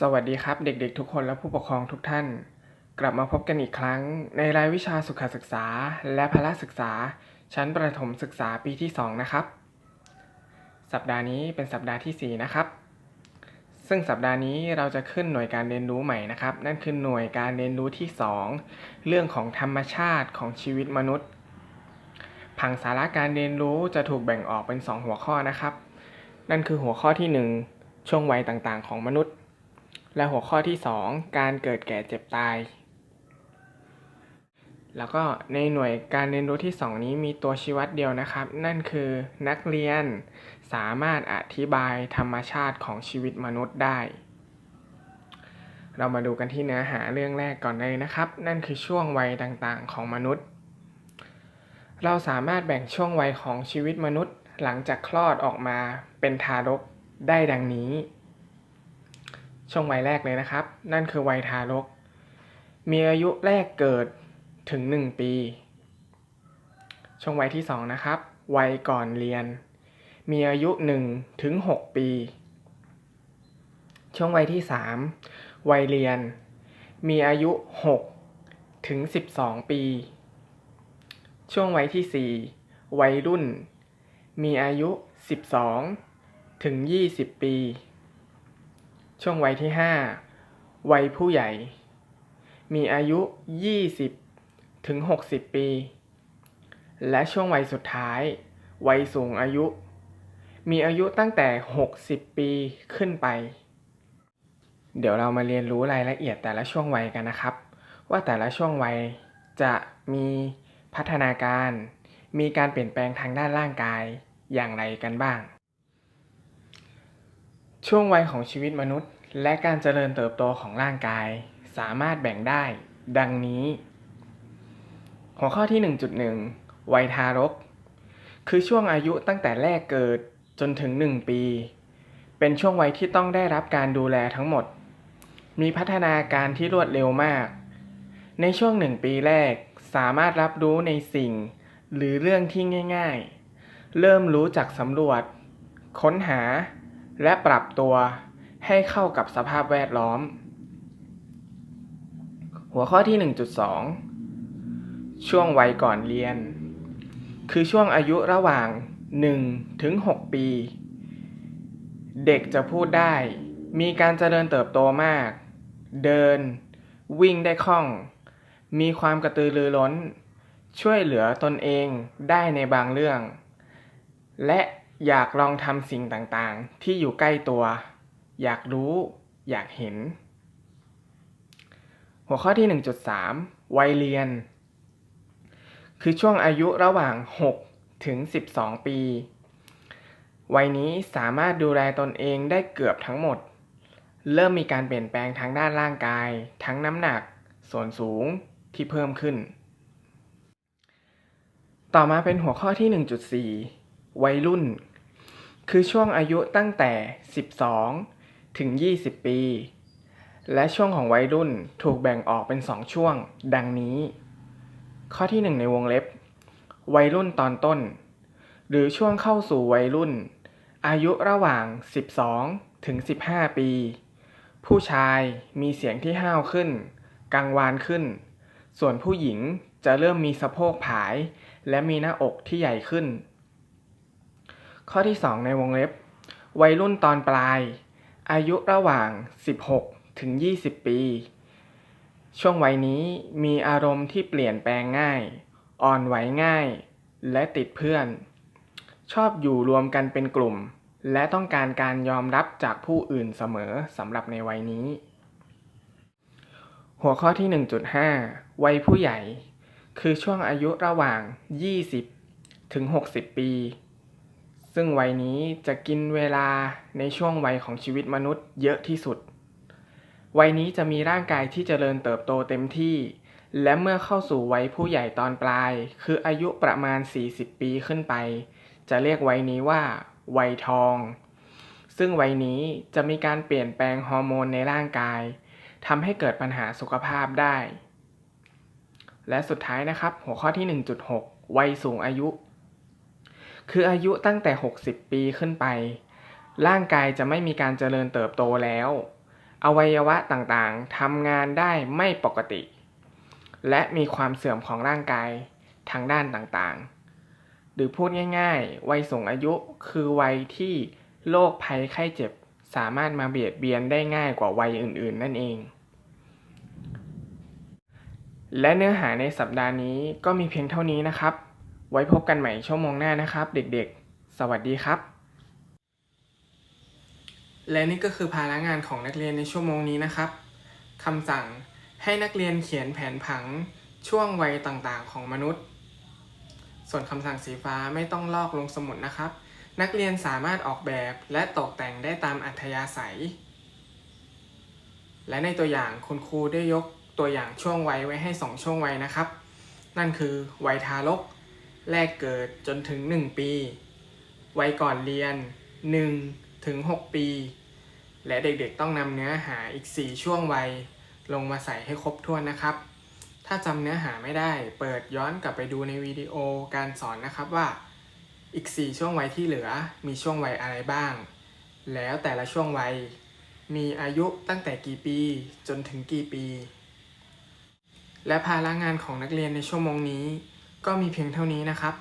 สวัสดีครับเด็กๆ ทุกคนและผู้ปกครองทุกท่าน กลับมาพบกันอีกครั้ง ในรายวิชาสุขศึกษา และพละศึกษา ชั้นประถมศึกษาปีที่ 2 นะครับ สัปดาห์นี้เป็นสัปดาห์ทีสี่ 4 นะครับ ซึ่งสัปดาห์นี้เราจะขึ้นหน่วยการเรียนรู้ใหม่นะครับ นั่นคือหน่วยการเรียนรู้ที่ 2 เรื่องของธรรมชาติของชีวิตมนุษย์ ผังสาระการเรียนรู้จะถูกแบ่งออกเป็น 2 หัวข้อนะครับ นั่นคือหัวข้อที่ 1 ช่วงวัยต่างๆ ของมนุษย์ และหัวข้อที่ 2 การเกิดแก่เจ็บตาย แล้วก็ในหน่วยการเรียนรู้ที่ 2 นี้มีตัวชี้วัดเดียวนะครับ นั่นคือนักเรียนสามารถอธิบายธรรมชาติของชีวิตมนุษย์ได้ เรามาดูกันที่เนื้อหาเรื่องแรกก่อนเลยนะครับ นั่นคือช่วงวัยต่างๆ ของมนุษย์ เราสามารถแบ่งช่วงวัยของชีวิตมนุษย์ หลังจากคลอดออกมาเป็นทารกได้ดังนี้ ช่วงวัยแรกเลยนะครับ นั่นคือวัยทารก มีอายุแรกเกิดถึง 1 ปี ช่วงวัยที่ 2 นะครับ วัยก่อนเรียน มีอายุ1ถึง6ปี ช่วงวัยที่ 3 วัยเรียน มีอายุ6ถึง12 ปี ช่วงวัยที่ 4 วัยรุ่น มีอายุ 12ถึง20 ปี ช่วงวัยที่ 5 วัยผู้ใหญ่ มีอายุ 20 ถึง 60 ปี และช่วงวัยสุดท้าย วัยสูงอายุ มีอายุตั้งแต่ 60 ปีขึ้นไป เดี๋ยวเรามาเรียนรู้รายละเอียดแต่ละช่วงวัยกันนะครับ ว่าแต่ละช่วงวัยจะมีพัฒนาการ มีการเปลี่ยนแปลงทางด้านร่างกายอย่างไรกันบ้าง ช่วงวัยของชีวิตมนุษย์ และการเจริญเติบโตของร่างกาย สามารถแบ่งได้ ดังนี้ หัวข้อที่ 1.1 วัยทารก คือช่วงอายุตั้งแต่แรกเกิดจนถึง 1 ปี เป็นช่วงวัยที่ต้องได้รับการดูแลทั้งหมด มีพัฒนาการที่รวดเร็วมาก ในช่วงหนึ่งปีแรกสามารถรับรู้ในสิ่ง หรือเรื่องที่ง่าย ๆ เริ่มรู้จักสำรวจ ค้นหา และปรับตัวให้เข้ากับสภาพแวดล้อม หัวข้อที่ 1.2 ช่วงวัยก่อนเรียน คือช่วงอายุระหว่าง 1 ถึง 6 ปี เด็กจะพูดได้ มีการเจริญเติบโตมาก เดิน วิ่งได้คล่อง มีความกระตือรือร้น ช่วยเหลือตนเองได้ในบางเรื่อง และ อยากลองทำสิ่งต่างๆ ที่อยู่ใกล้ตัว อยากรู้ อยากเห็น หัวข้อที่ 1.3 วัยเรียน คือช่วงอายุระหว่าง 6 ถึง 12 ปี วัยนี้สามารถดูแลตนเองได้เกือบทั้งหมด เริ่มมีการเปลี่ยนแปลงทางด้านร่างกาย ทั้งน้ำหนัก ส่วนสูงที่เพิ่มขึ้น ต่อมาเป็นหัวข้อที่ 1.4 วัยรุ่น คือช่วงอายุตั้งแต่ 12 ถึง 20 ปี และช่วงของวัยรุ่นถูกแบ่งออกเป็น 2 ช่วง ดังนี้ ข้อที่ 1 ในวงเล็บ วัยรุ่นตอนต้น หรือช่วงเข้าสู่วัยรุ่น อายุระหว่าง 12 ถึง 15 ปี ผู้ชายมีเสียงที่ห้าวขึ้น กังวานขึ้น ส่วนผู้หญิงจะเริ่มมีสะโพกผาย และมีหน้าอกที่ใหญ่ขึ้น ข้อที่ 2 ในวงเล็บ วัยรุ่นตอนปลาย อายุระหว่าง 16 ถึง 20 ปี ช่วงวัยนี้มีอารมณ์ที่เปลี่ยนแปลงง่าย อ่อนไหวง่าย และติดเพื่อน ชอบอยู่รวมกันเป็นกลุ่ม และต้องการการยอมรับจากผู้อื่นเสมอสำหรับในวัยนี้ หัวข้อที่ 1.5 วัยผู้ใหญ่ คือช่วงอายุระหว่าง 20 ถึง 60 ปี ซึ่งวัยนี้จะกินเวลาในช่วงวัยของชีวิตมนุษย์เยอะที่สุด วัยนี้จะมีร่างกายที่เจริญเติบโตเต็มที่ และเมื่อเข้าสู่วัยผู้ใหญ่ตอนปลาย คืออายุประมาณ 40 ปีขึ้นไป จะเรียกวัยนี้ว่า วัยทอง ซึ่งวัยนี้จะมีการเปลี่ยนแปลงฮอร์โมนในร่างกายทำให้เกิดปัญหาสุขภาพได้ และสุดท้ายนะครับ หัวข้อที่ 1.6 วัยสูงอายุ คืออายุตั้งแต่ 60 ปีขึ้นไป ร่างกายจะไม่มีการเจริญเติบโตแล้ว อวัยวะต่างๆทำงานได้ไม่ปกติ และมีความเสื่อมของร่างกายทางด้านต่างๆ หรือพูดง่าย ๆ วัยสูงอายุคือวัยที่โรคภัยไข้เจ็บสามารถมาเบียดเบียนได้ง่ายกว่าวัยอื่น ๆ นั่นเอง และเนื้อหาในสัปดาห์นี้ก็มีเพียงเท่านี้นะครับ ไว้พบกันใหม่ชั่วโมงหน้านะครับ เด็กๆ สวัสดีครับ และนี่ก็คือภาระงานของนักเรียนในชั่วโมงนี้นะครับคำสั่งให้นักเรียนเขียนแผนผังช่วงวัยต่างๆ ของมนุษย์ ส่วนคำสั่งสีฟ้าไม่ต้องลอกลงสมุดนะครับ นักเรียนสามารถออกแบบและตกแต่งได้ตามอัธยาศัย และในตัวอย่างคุณครูได้ยกตัวอย่างช่วงวัยไว้ให้ 2 ช่วงวัยนะครับ นั่นคือวัยทารก แรกเกิดจนถึง 1 ปี วัยก่อนเรียน 1 ถึง 6 ปี และเด็กๆต้องนำเนื้อหาอีก 4 ช่วงวัย ลงมาใส่ให้ครบถ้วนนะครับ ถ้าจำเนื้อหาไม่ได้เปิดย้อนกลับไปดูในวิดีโอการสอนนะครับว่า อีก 4 ช่วงวัยที่เหลือมีช่วงวัยอะไรบ้าง แล้วแต่ละช่วงวัย มีอายุตั้งแต่กี่ปีจนถึงกี่ปี และภาระงานของนักเรียนในชั่วโมงนี้ ก็มีเพียงเท่านี้นะครับ